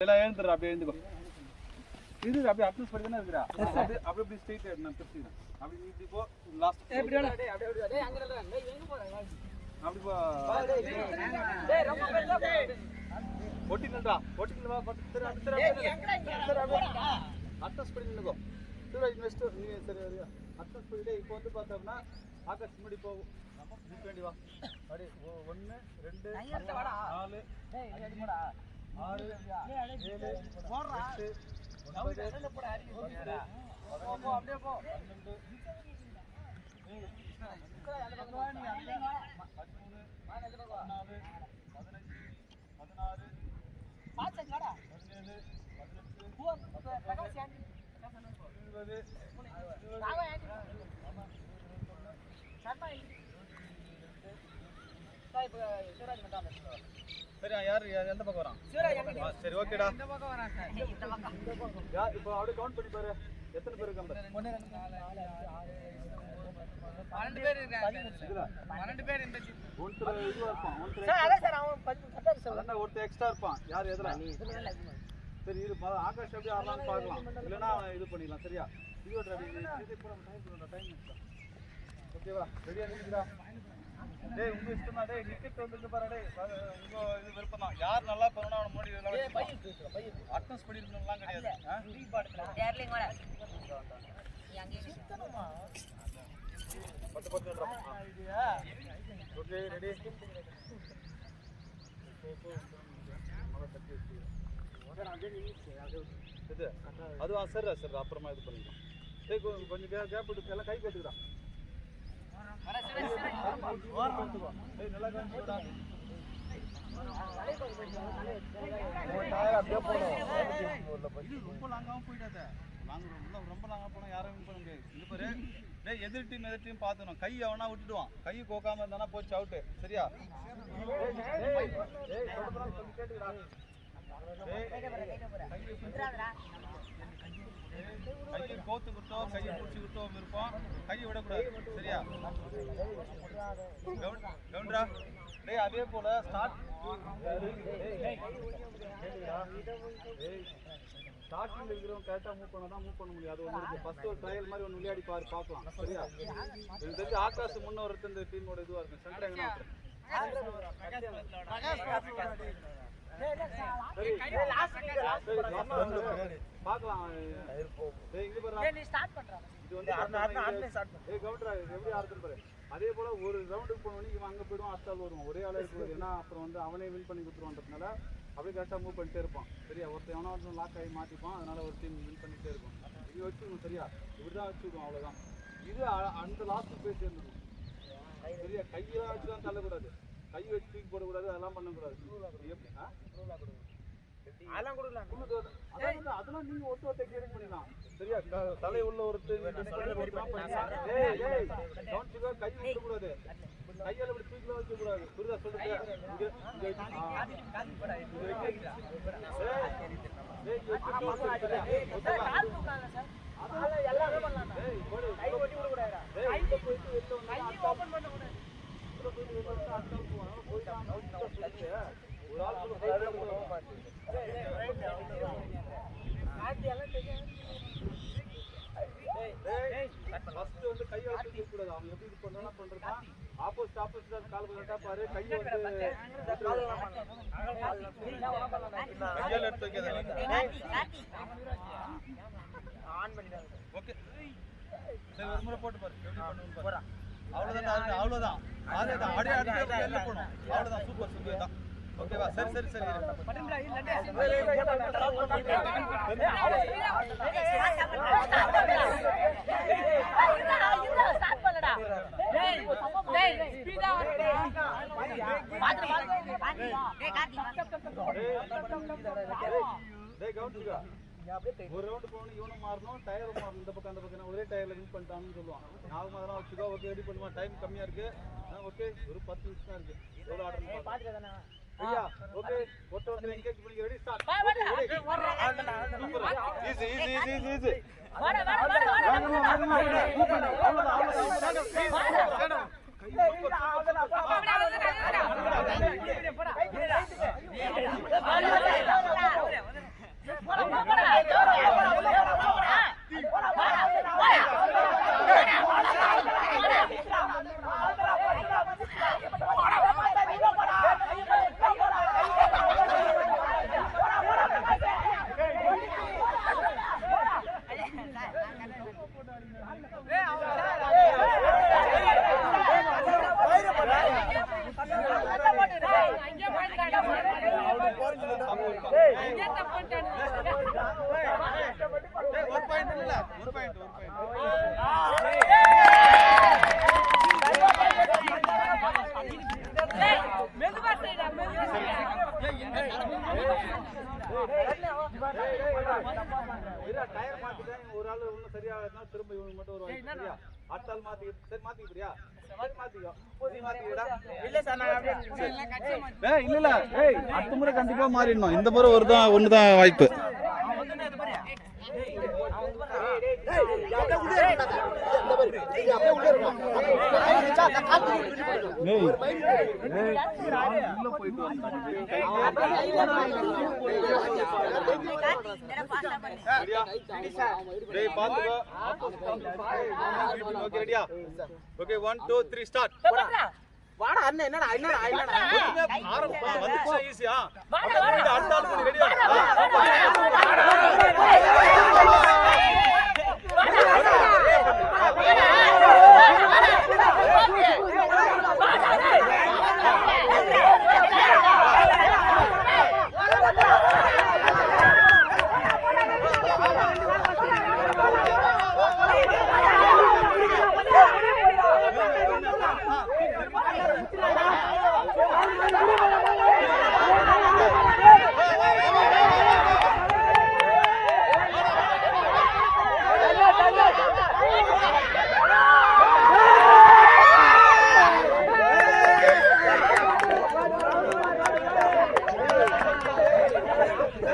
எல்லாம் எழுந்துடுறா அப்படியே எழுந்துக்கோ இது அப்படியே அட்னஸ் பண்ணி தானே இருக்கிறா அப்படியே அப்படியே ஸ்ட்ரைட் நான் திருச்சிக்கிறேன் அப்படி இப்படி போ லாஸ்ட் அப்படி போ ஒட்டி நின்றா ஒட்டி நின்று வா பட்டு திரு அப்படி திரு அப்படி அட்னஸ் பண்ணி நின்னுக்கோ திரு இன்வெஸ்டர் நீ சரி அட்னஸ் பண்ணிட்டு இப்போ வந்து பார்த்தோம்னா ஆகாஷ் முன்னாடி போகும் நிற்க வேண்டி வா அப்படி ஒன்று ரெண்டு நாலு ஆறு ஏழு எட்டு ஒன்பது பதினொன்று, பதிமூணு, பதினாலு, பதினஞ்சு, பதினாறு, பதினேழு, பதினெட்டு, இருபது, சரி யார்? யார்? எந்த பக்கம் வரான்? சரி ஓகேடா. யா இப்போ அப்படியே கவுண்ட் பண்ணி பாரு. எத்தனை பேர் இருக்காங்க? பன்னெண்டு பேர் இருக்காங்க பன்னெண்டு பேர் இந்த ஒருத்தர் இதுவா இருப்பான் ஒருத்தர் அதான் ஒருத்தர் எக்ஸ்ட்ரா இருப்பான். யார் எதுல? சரி இது பா- ஆகாஷ் எப்படி ஆடலாம்னு பார்க்கலாம். இல்லைன்னா அவன் இது பண்ணிடலாம் சரியா? இது டைம் டைம் ஓகேவா? ரெடியா நிற்கிறா டேய் உங்க இஷ்டம் தான் டேய் டிக்கெட் வந்துருக்கு பாரு டேய் அது உங்க இது விருப்பம் தான் யார் நல்லா பண்ணணும் அவனை முன்னாடி அட்டன்ஸ் பண்ணிருக்கணும்லாம் கிடையாது ஆ? பத்து பத்து ஓகே ரெடி இது அதுவா சரி சரி அப்புறமா இது பண்ணிக்கலாம் டேய் கொ- கொஞ்சம் கேப் எல்லாம் கை கட்டுக்கிறா டேய் நல்லா கவனிச்சுடா இது ரொம்ப லாங்காகவும் போயிடாத லாங் ரொம்ப ரொம்ப லாங்கா போனா யாரும் வின் பண்ண முடியாது இது பாரு டேய் எதிர் டீம் எதிர் டீம் பார்த்துக்கணும் கை அவனா விட்டுடுவான் கை கோக்காம இருந்தானா போச்சு அவுட்டு சரியா டேய், கையை கோத்து விட்டோ கையை பிடிச்சி விட்டோ இருப்போம் கையை விடக்கூடாது சரியா கவுண்டரா டேய் அதே போல ஸ்டார்ட் ஸ்டார்டிங்ல இருக்கிறவங்க கரெக்டாக மூவ் பண்ணா தான் மூவ் பண்ண முடியும் அது ஒன்று இருக்கு ஃபர்ஸ்ட் ஒரு ட்ரையல் மாதிரி ஒன்று விளையாடி பாரு பார்க்கலாம் சரியா எனக்கு தெரிஞ்சு ஆகாஷ் முன்ன ஒருத்தர் இந்த டீமோட இதுவாக இருக்கும் சென்டர் எங்கன்னா. சரி அதே போல ஒரு ரவுண்டுக்கு போனோடனே இவன் அங்க போயிடுவான் அடுத்த வரும் ஒரே ஆளா இருக்கக்கூடாது ஏன்னா அப்புறம் வந்து அவனே வின் பண்ணி கொடுத்துருவான்றதுனால அப்படியே கரெக்டாக மூவ் பண்ணிட்டே இருப்பான் சரியா ஒருத்தன் எவனோ ஒருத்தன் லாக் ஆகி மாட்டிப்பான் அதனால ஒரு டீம் வின் பண்ணிட்டே இருக்கும் இது வச்சுக்கணும் சரியா இப்படிதான் வச்சுக்கணும் அவ்வளவுதான் இது அ- அந்த லாஸ்ட்டுக்கு போய் சேர்ந்துடும் சரியா கையெல்லாம் வச்சு தான் தள்ளக்கூடாது. கை வச்சு தூக்கி போடக்கூடாது அதெல்லாம் பண்ணக்கூடாது. எப்படின்னா எப்படி ஆ? உங்களுக்கு அது- அதான் வந்து அதெல்லாம் நீங்க ஒருத்த ஒருத்த கேரி பண்ணிடலாம் சரியா க- தலை உள்ள ஒருத்தர் கை விடக்கூடாது கையால இப்படி தூக்கிலாம் வைக்க கூடாது சொல்லுங்க இங்க இங்க வச்சு- ஆ. இங்க வைக்க- ஏய், ஏய், இங்க வச்சு close பண்ணு, சரியா? ஓகேவா? ஏய், போடு, ஏய், உள்ள போயிட்டு வெளில வந்தா உள்ள போயிட்டு வெளில வந்தா அடுத்த ஆள் போவான். அதனால போயிட்டு அவன் out தான் சொல்லிட்டு, ஒரு ஆள். ஃபர்ஸ்ட் வந்து கையை வச்சு கூடாது அவன் எப்படி இது பண்ணா ஆப்போசிட் ஆப்போசிட் கால் பண்ணா பாரு கையை வந்து கையால எடுத்து வைக்காத ஓகே சரி ஒரு முறை போட்டு பாரு எப்படி பண்ணுன்னு பாரு அவ்வளவுதான் அது- அவ்வளவுதான் வெளில அவ்வளவுதான் சூப்பர் சூப்பர் தான் ஓகேவா? சரி சரி சரி. டேய் ஒரு ரவுண்டு போகணும் இவனும் மாறணும் டயர் மாறணும். இந்த பக்கம் அந்த பக்கம். ஒரே டயர்ல வின் பண்ணிட்டாங்கன்னு சொல்லுவான் நாலு அதெல்லாம் வச்சுக்கோ ஓகே ரெடி பண்ணுமா? டைம் கம்மியா இருக்கு. ஓகே ஒரு பத்து நிமிஷம் தான் இருக்கு. எவ்வளோ ஆர்டர் ஐயா ஓகே ஒருத்தர் ஒருத்தர் என்கேஜ் பண்ணி ready start easy easy easy easy easy வேகமா வேகமா அவ்வளவுதான் அவ்வளவுதான் அவ்வளவுதான் ஒரு பாயிண்ட் இல்ல ஒரு பாயிண்ட் ஒரு பாயிண்ட் டயர் மாத்திட்டேன் ஒரு ஆள் இன்னும் சரியா இருந்தா திரும்ப இவனுக்கு மட்டும் வருவாங்க சரியா அடுத்த ஆள் மாத்தி சரி மாத்திக்கிறியா சரி மாத்திக்கோ நீ மாத்திக்கடா ஏய் இல்ல இல்ல ஏய் அடுத்த முறை கண்டிப்பா மாறிடணும் இந்த முறை ஒரு தான் ஒன்று தான் வாய்ப்பு ஏய் ஏய் உள்ள போயிட்டு டேய் பாத்துக்கோ ஓகே ரெடியா ஓகே 1 2 3 ஸ்டார்ட் வாடா. அண்ணன் என்னடா என்னடா என்னடா ஆரம்பம் வந்துச்சு ஈஸியா அடுத்த ஆள் பண்ணி ரெடியா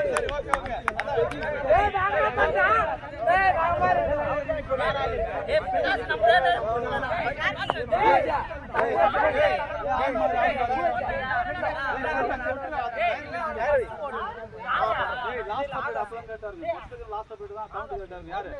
சரி ஓகே ஓகே ஏய் லாஸ்ட் அப்டேட் அப்பலாம் கேட்டாருங்க ஃபர்ஸ்ட் லாஸ்ட் அப்டேட் தான் கவுண்ட் கேட்டாருங்க யாரு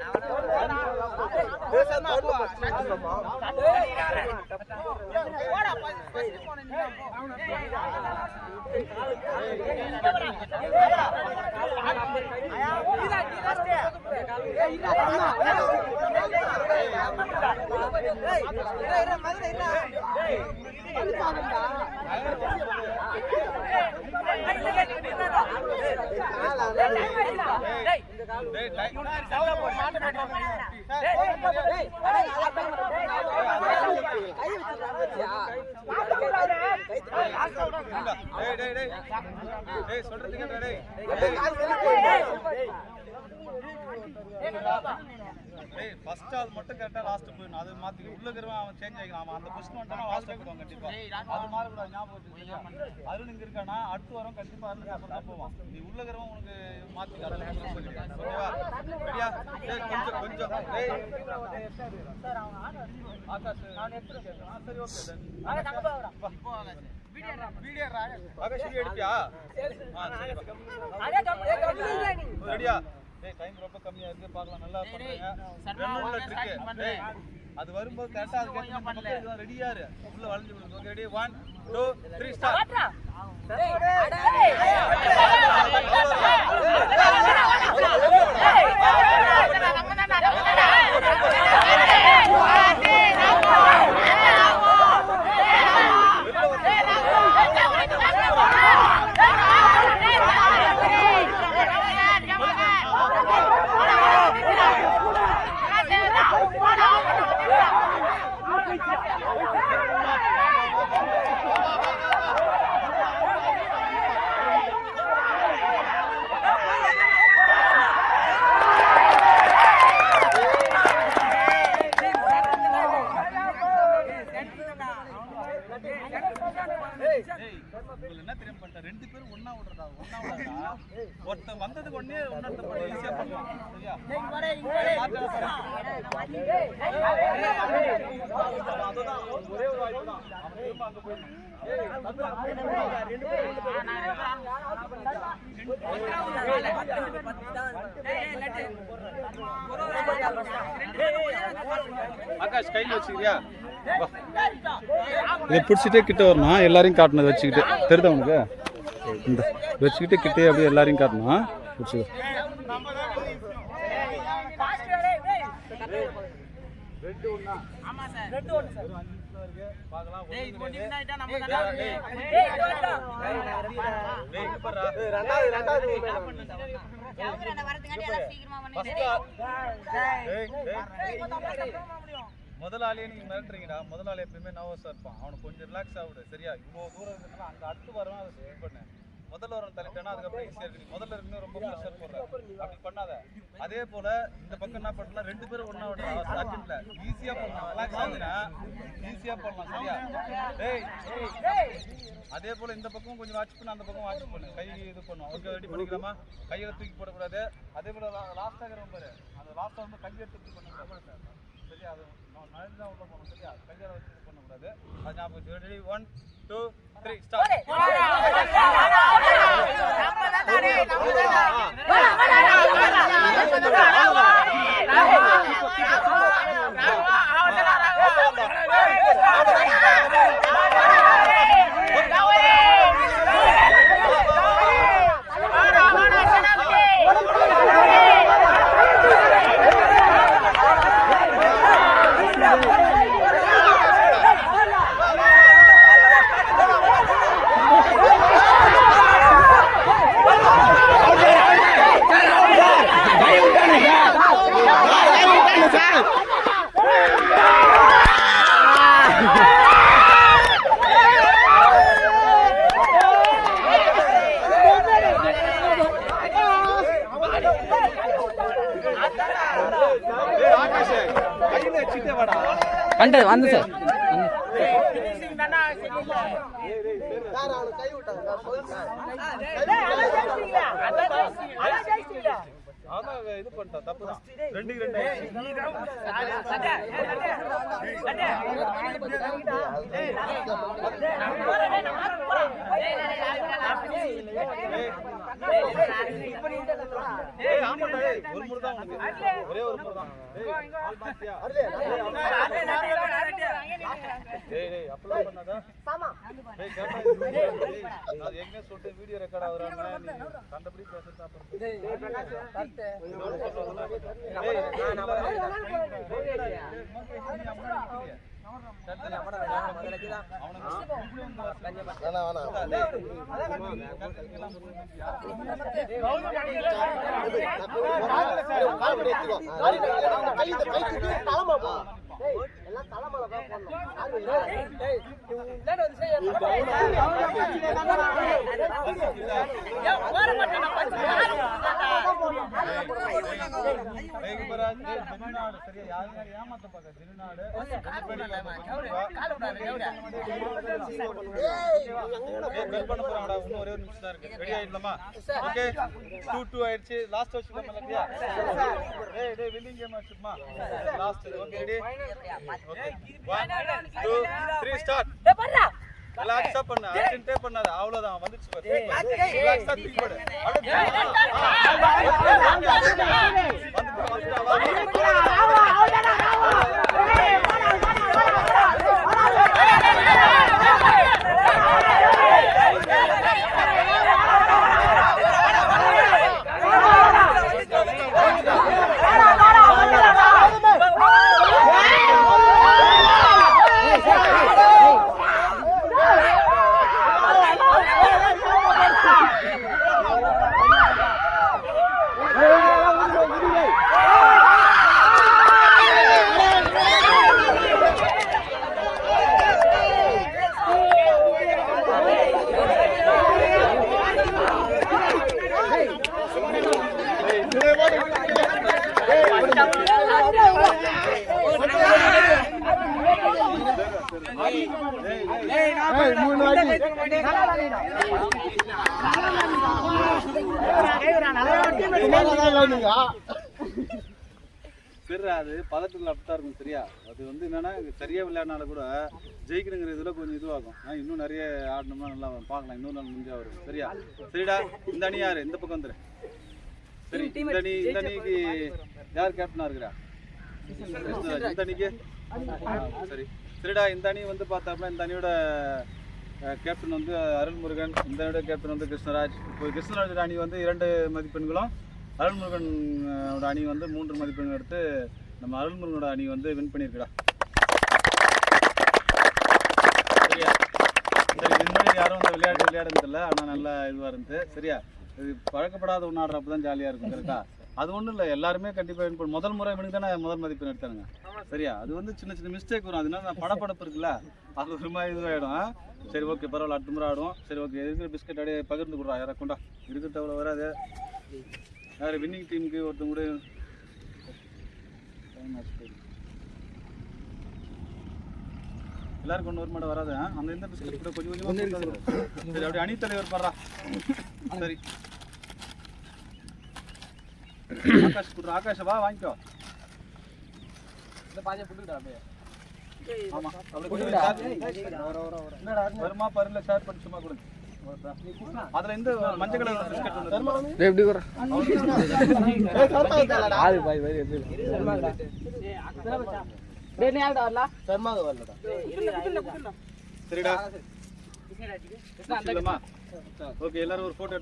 டேய் டேய் சொல்றதுக்கு டேய் ஃபர்ஸ்ட் ஆள் மட்டும் கரெக்டா லாஸ்ட் போயிடணும் அது மாத்தி உள்ள இருக்கிறவன் அவன் சேஞ்ச் ஆகிக்கலாம் அவன் அந்த பொசிஷன் வந்துட்டானா லாஸ்ட் போயிடுவான் கண்டிப்பா. அது மாற கூடாது ஞாபகம் அருண் இங்க இருக்கானா அடுத்து வரும் கண்டிப்பா அருண் அப்புறம் தான் போவான். நீ உள்ள இருக்கிறவன் உனக்கு மாத்தி ஓகேவா ரெடியா டேய் கொஞ்சம் கொஞ்சம். ஆகாஷ். ஆ, சரி ஓகே வீடியோ எடுப்பியா? ரெடியா டேய் டைம் ரொம்ப கம்மியா இருக்கு பார்க்கலாம் நல்லா டேய் அது வரும்போது கரெக்டா அது கேட்க மக்கள் ரெடியா இரு உள்ள வளைஞ்சு விடுங்க ஓகே ரெடி 1 2 3 ஸ்டார்ட் ஏய் உங்களுக்கு என்ன தெரியும் பண்ணிட்டேன் ரெண்டு பேரும் ஒண்ணா விடுறதா ஒண்ணா விடுறதா ஒருத்தன் வந்ததுக்கு ஒண்ணே இன்னொருத்தன் பண்ணி ஈஸியா பண்ணலாம் சரியா அதுதான் ஒரே ஒரு வாய்ப்பு தான். அவன் திரும்ப அங்க போயிடணும். ஏய் ஆகாஷ் கையில் வச்சுக்கிறியா? இதை பிடிச்சிட்டே கிட்ட வரணும். எல்லாரையும் காட்டணும் வச்சுக்கிட்டு. தெரியுதா உனக்கு? இந்த வச்சுக்கிட்டு கிட்டே அப்படியே எல்லாரையும் காட்டணும் பிடிச்சிக்கோ ரெண்டு ஒண்ணா? ஆமா சார். நிமிஷம் மூணு இருக்கு பார்க்கலாம் டேய் இது நம்ம தானே டேய், டேய். ரெண்டாவது ரெண்டாவது வரதுக்காண்டி எல்லாம் சீக்கிரமா ஆ- டேய், டேய். முதலாளியே நீங்க மிரட்டுறீங்கடா முதலாளி எப்பயுமே நர்வஸா இருப்பான் அவனுக்கு கொஞ்சம் ரிலாக்ஸ் ஆகுது சரியா இவ்வளவு தூரம் இருக்குன்னா அங்க அடுத்து வரவன் அதை ஸ்பீட் பண்ணு முதல்ல ஒரு தள்ளிட்டானா அதுக்கப்புறம் ஈஸியா இருக்கு. முதல்ல இருக்கு ரொம்ப ப்ரெஷர் போடுற. அப்படி பண்ணாத. அதே போல இந்த பக்கம் என்ன பண்ணலாம்? ரெண்டு பேரும் ஒன்னா விட அர்ஜென்ட்ல ஈஸியா பண்ணலாம் ரிலாக்ஸ் ஆகுதுன்னா ஈஸியா பண்ணலாம் சரியா? டேய் அதே போல இந்த பக்கம் கொஞ்சம் வாட்ச் பண்ணு அந்த பக்கம் வாட்ச் பண்ணு. கை இது பண்ணும். ஓகே ரெடி பண்ணிக்கலாமா? கையில தூக்கி போடக்கூடாது. அதே போல லாஸ்ட்டாக இருக்கிற பாரு. அந்த லாஸ்ட்டாக வந்து கையை எடுத்து பண்ணக்கூடாது சரியா அது நடந்து தான் உள்ள போகணும் சரியா கையால வச்சு இது பண்ணக்கூடாது அது ஞாபகம் ready one two three start வாடா வந்து வந்து சார் கை விட்டாங்க இது பண்ணிட்டான் தப்பு தான். ரெண்டு உனக்கு. ஒரே ஒரு முறை தான் ஏய் ஆல் பாத்தியா டேய் டேய் பண்ணாத டேய் கேட்டா. டேய் நான் ஏற்கனவே சொல்லிட்டு வீடியோ ரெக்கார்ட் ஆகுறாங்க நீ கண்டபடி பேசுறது அப்புறம் டேய் வேணாம் வேணாம் கால் பண்ணி எடுத்துக்கோ கை கை எல்லாம் தலைமையில தான் போடணும் ஒரே ஒரு நிமிஷம் தான் இருக்கு ரெடி ஆயிடலாமா ஓகே 2 2 ஆயிடுச்சு லாஸ்ட் வச்சுக்கலாம் இல்லையா டேய் டேய் willing game வச்சுமா last okay ready okay 1 2 3 start ரிலாக்ஸா பண்ணு அர்ஜென்ட்டே பண்ணாத அவ்வளவுதான் வந்துச்சு பாரு ரிலாக்ஸா தூக்கி போடு சரி அது பதட்டத்தில் அப்படித்தான் இருக்கும் சரியா? அது வந்து என்னன்னா சரியா விளையாடினால கூட ஜெயிக்கணுங்கிற இதுல கொஞ்சம் இதுவாகும். ஆனா இன்னும் நிறைய ஆடணும்னா நல்லா. பார்க்கலாம். இன்னொரு நாள் முடிஞ்சா வரும் சரியா? சரிடா இந்த அணி யாரு? இந்த பக்கம் வந்துரு. சரி இந்த அணி இந்த அணிக்கு யார் கேப்டனா இருக்கிறா? கிருஷ்ணராஜ். இந்த அணிக்கு? சரி. சரிடா இந்த அணி வந்து பார்த்தாப்புல இந்த அணியோட கேப்டன் வந்து அருள்முருகன் இந்த அணியோட கேப்டன் வந்து கிருஷ்ணராஜ். இப்போ கிருஷ்ணராஜோட அணி வந்து இரண்டு மதிப்பெண்களும் அருள்முருகனோட அணி வந்து மூன்று மதிப்பெண் எடுத்து நம்ம அருள்முருகனோட அணி வந்து வின் பண்ணியிருக்குடா. மாதிரி யாரும் வந்து விளையாட்டு விளையாடுறது இல்லை. ஆனால் நல்லா இதுவாக இருந்து சரியா? இது பழக்கப்படாத ஒன்று ஆடுறப்ப தான் ஜாலியாக இருக்கும் கரெக்டா அது ஒன்றும் இல்லை. எல்லாருமே கண்டிப்பாக வின் பண்ண. முதல் முறை இவனுக்கு தானே முதல் மதிப்பெண் எடுத்தானுங்க. சரியா? அது வந்து சின்ன சின்ன மிஸ்டேக் வரும். அதனால நான் படப்படப்பு இருக்குல்ல அது ஒரு மாதிரி இதுவாகிடும் சரி ஓகே பரவாயில்ல அடுத்த முறை ஆடுவோம். சரி ஓகே இருக்கிற பிஸ்கட் அப்படியே பகிர்ந்து கொடுறா யாரா கொண்டா. இருக்கிற அவ்வளோ வராது. யார் வின்னிங் டீமுக்கு ஒருத்தங்க கூட. எல்லாருக்கும் ஒன்று ஒரு மாடம் வராது ஆ? அந்த இந்த பிஸ்கட் கூட கொஞ்சம் கொஞ்சமாக கொடுத்தாது. சரி அப்படியே அணி தலைவர் பாடுறா. சரி. ஆகாஷ் கொடுறா ஆகாஷ் வா வாங்கிக்கோ. ஆமா அப்படியே கொஞ்சம் share- வருமா பருல ஷேர் பண்ணி சும்மா கொடுங்க. அதுல இந்த மஞ்சள் கலர் எப்படி? வர சர்மாக வரலடா. சரிடா. இல்லம்மா ஓகே எல்லாரும் ஒரு போட்டோ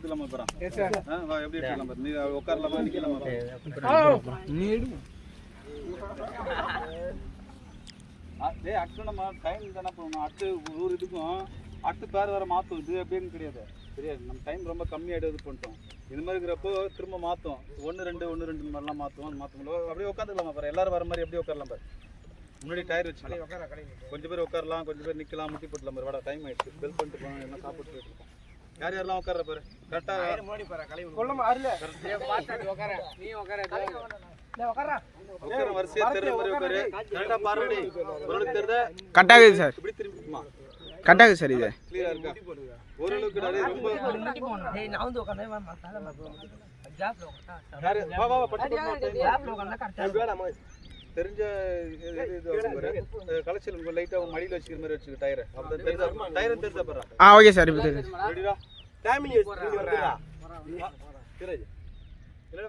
ஆ, வா எப்படி எடுத்துக்கலாம் பாரு. நீ உட்காரலாமா நிக்கலாமா ஆ, டேய் ஆக்சுவலாக நம்ம டைம் தானே போகணும். அடுத்து ஒரு இதுக்கும் அடுத்த பேர் வேற மாற்றும் இது அப்படின்னு கிடையாது. தெரியாது. நம்ம டைம் ரொம்ப கம்மியாகிட்டு இது பண்ணிட்டோம் இது மாதிரி இருக்கிறப்போ திரும்ப மாற்றும் ஒன்று ரெண்டு ஒன்று ரெண்டு இந்த மாதிரிலாம் மாற்றுவோம் மாற்ற முடியும் அப்படியே உட்காந்துக்கலாமா பாரு? எல்லாரும் வர மாதிரி அப்படியே உட்காரலாம் பாரு. முன்னாடி டயர் வச்சுக்கலாம். கொஞ்சம் பேர் உட்காரலாம் கொஞ்சம் பேர் நிற்கலாம் முட்டி போட்டலாம் பாரு. வாடா டைம் ஆயிடுச்சு. பெல் பண்ணிட்டு போகணும் என்ன சாப்பிட்டு போயிட்டு யார் யாரெல்லாம் உட்கார பாரு? கரெக்டாக உட்கார? வரிசையா தெரிஞ்ச மாதிரி உட்காரு கரெக்டாக பாருடி. தெரியுதா கட்டாகுது சார். இப்படி திரும்பிக்குமா? கட்டாகுது சார் இது? தெரிஞ்ச இது- இது- இது வரும் பாரு. அஹ் கலைச்சல் உங்க லைட்டா உங்க மடியில வச்சுக்கிற மாதிரி வச்சுக்க டயரை டயர் தெரிஞ்சா ஆ ஓகே சார் இப்போ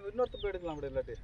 இன்னொருத்த போய் எடுக்கலாம் அப்படி இல்லாட்டி